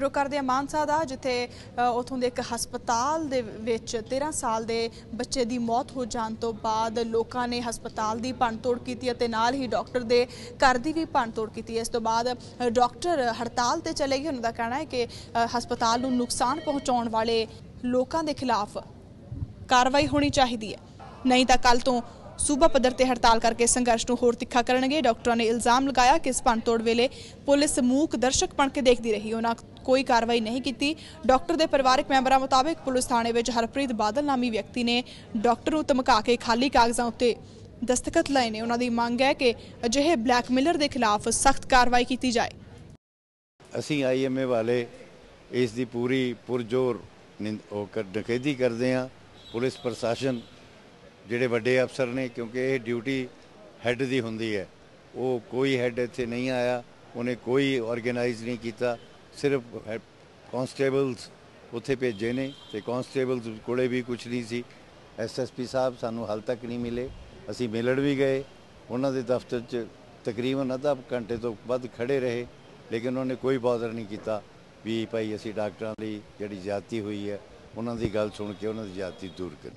ਰੁਕ ਕਰਦੇ ਆ ਮਾਨਸਾ ਦਾ ਜਿੱਥੇ ਅ, ਉੱਥੋਂ ਦੇ ਇੱਕ ਹਸਪਤਾਲ ਦੇ ਵਿੱਚ 13 ਸਾਲ ਦੇ ਬੱਚੇ ਦੀ ਮੌਤ ਹੋ ਜਾਣ ਤੋਂ ਬਾਅਦ ਲੋਕਾਂ ਨੇ ਹਸਪਤਾਲ ਦੀ ਭੰਨਤੋੜ ਕੀਤੀ ਅਤੇ ਨਾਲ ਹੀ ਡਾਕਟਰ ਦੇ ਘਰ ਦੀ ਵੀ ਭੰਨਤੋੜ ਕੀਤੀ। ਇਸ ਤੋਂ ਬਾਅਦ ਡਾਕਟਰ ਹੜਤਾਲ ਤੇ ਚਲੇ ਗਏ। ਉਹਨਾਂ ਦਾ ਕਹਿਣਾ ਹੈ ਕਿ ਹਸਪਤਾਲ ਨੂੰ ਨੁਕਸਾਨ ਪਹੁੰਚਾਉਣ ਵਾਲੇ ਲੋਕਾਂ ਦੇ ਖਿਲਾਫ ਕਾਰਵਾਈ ਹੋਣੀ ਚਾਹੀਦੀ ਹੈ। ਨਹੀਂ ਤਾਂ ਕੱਲ ਤੋਂ ਸੂਬਾ ਪੱਧਰ ਤੇ ਹੜਤਾਲ ਕਰਕੇ ਸੰਘਰਸ਼ ਨੂੰ ਹੋਰ ਤਿੱਖਾ ਕਰਨਗੇ। ਡਾਕਟਰਾਂ ਨੇ ਇਲਜ਼ਾਮ ਲਗਾਇਆ ਕਿ ਇਸ ਭੰਨਤੋੜ ਵੇਲੇ ਪੁਲਿਸ ਮੂਕ ਦਰਸ਼ਕ ਬਣ ਕੇ ਦੇਖਦੀ ਰਹੀ। ਉਹਨਾਂ ਕੋਈ ਕਾਰਵਾਈ ਨਹੀਂ ਕੀਤੀ। ਡਾਕਟਰ ਦੇ ਪਰਿਵਾਰਕ ਮੈਂਬਰਾਂ ਮੁਤਾਬਕ ਪੁਲਿਸ ਥਾਣੇ ਵਿੱਚ ਹਰਪ੍ਰੀਤ ਬਾਦਲ ਨਾਮੀ ਵਿਅਕਤੀ ਨੇ ਡਾਕਟਰ ਨੂੰ ਧਮਕਾ ਕੇ ਖਾਲੀ ਕਾਗਜ਼ਾਂ ਉੱਤੇ ਦਸਤਖਤ ਲਏ ਨੇ। ਉਹਨਾਂ ਦੀ ਮੰਗ ਹੈ ਕਿ ਅਜਿਹੇ ਬਲੈਕਮੇਲਰ ਦੇ ਖਿਲਾਫ ਸਖਤ ਕਾਰਵਾਈ ਕੀਤੀ ਜਾਏ। ਅਸੀਂ ਆਈਐਮਏ ਵਾਲੇ ਇਸ ਦੀ ਪੂਰੀ ਪੁਰਜੋਰ ਨਿੰਦ- ਉਹ ਕਰ- ਨਿਖੇਧੀ ਕਰਦੇ ਹਾਂ। ਪੁਲਿਸ ਪ੍ਰਸ਼ਾਸਨ ਜਿਹੜੇ ਵੱਡੇ ਅਫਸਰ ਨੇ, ਕਿਉਂਕਿ ਇਹ ਡਿਊਟੀ ਹੈੱਡ ਦੀ ਹੁੰਦੀ ਹੈ। ਉਹ ਕੋਈ ਹੈੱਡ ਇੱਥੇ ਨਹੀਂ ਆਇਆ, ਉਹਨੇ ਕੋਈ ਆਰਗੇਨਾਈਜ਼ ਨਹੀਂ ਕੀਤਾ। ਸਿਰਫ ਕਨਸਟੇਬਲਸ ਉੱਥੇ ਭੇਜੇ ਨੇ ਤੇ ਕਨਸਟੇਬਲਸ ਕੋਲੇ ਵੀ ਕੁਝ ਨਹੀਂ ਸੀ। ਐਸਐਸਪੀ ਸਾਹਿਬ ਸਾਨੂੰ ਹਾਲ ਤੱਕ ਨਹੀਂ ਮਿਲੇ। ਅਸੀਂ ਮਿਲਣ ਵੀ ਗਏ। ਉਹਨਾਂ ਦੇ ਦਫ਼ਤਰ 'ਚ ਤਕਰੀਬਨ ਅੱਧਾ ਘੰਟੇ ਤੋਂ ਵੱਧ ਖੜੇ ਰਹੇ, ਲੇਕਿਨ ਉਹਨਾਂ ਨੇ ਕੋਈ ਬਾਦਰ ਨਹੀਂ ਕੀਤਾ ਵੀ ਭਾਈ ਅਸੀਂ ਡਾਕਟਰਾਂ ਲਈ ਜਿਹੜੀ ਜ਼ਿਆਦਤੀ ਹੋਈ ਹੈ, ਉਹਨਾਂ ਦੀ ਗੱਲ ਸੁਣ ਕੇ ਉਹਨਾਂ ਦੀ ਜ਼ਿਆਦਤੀ ਦੂਰ ਕਰ।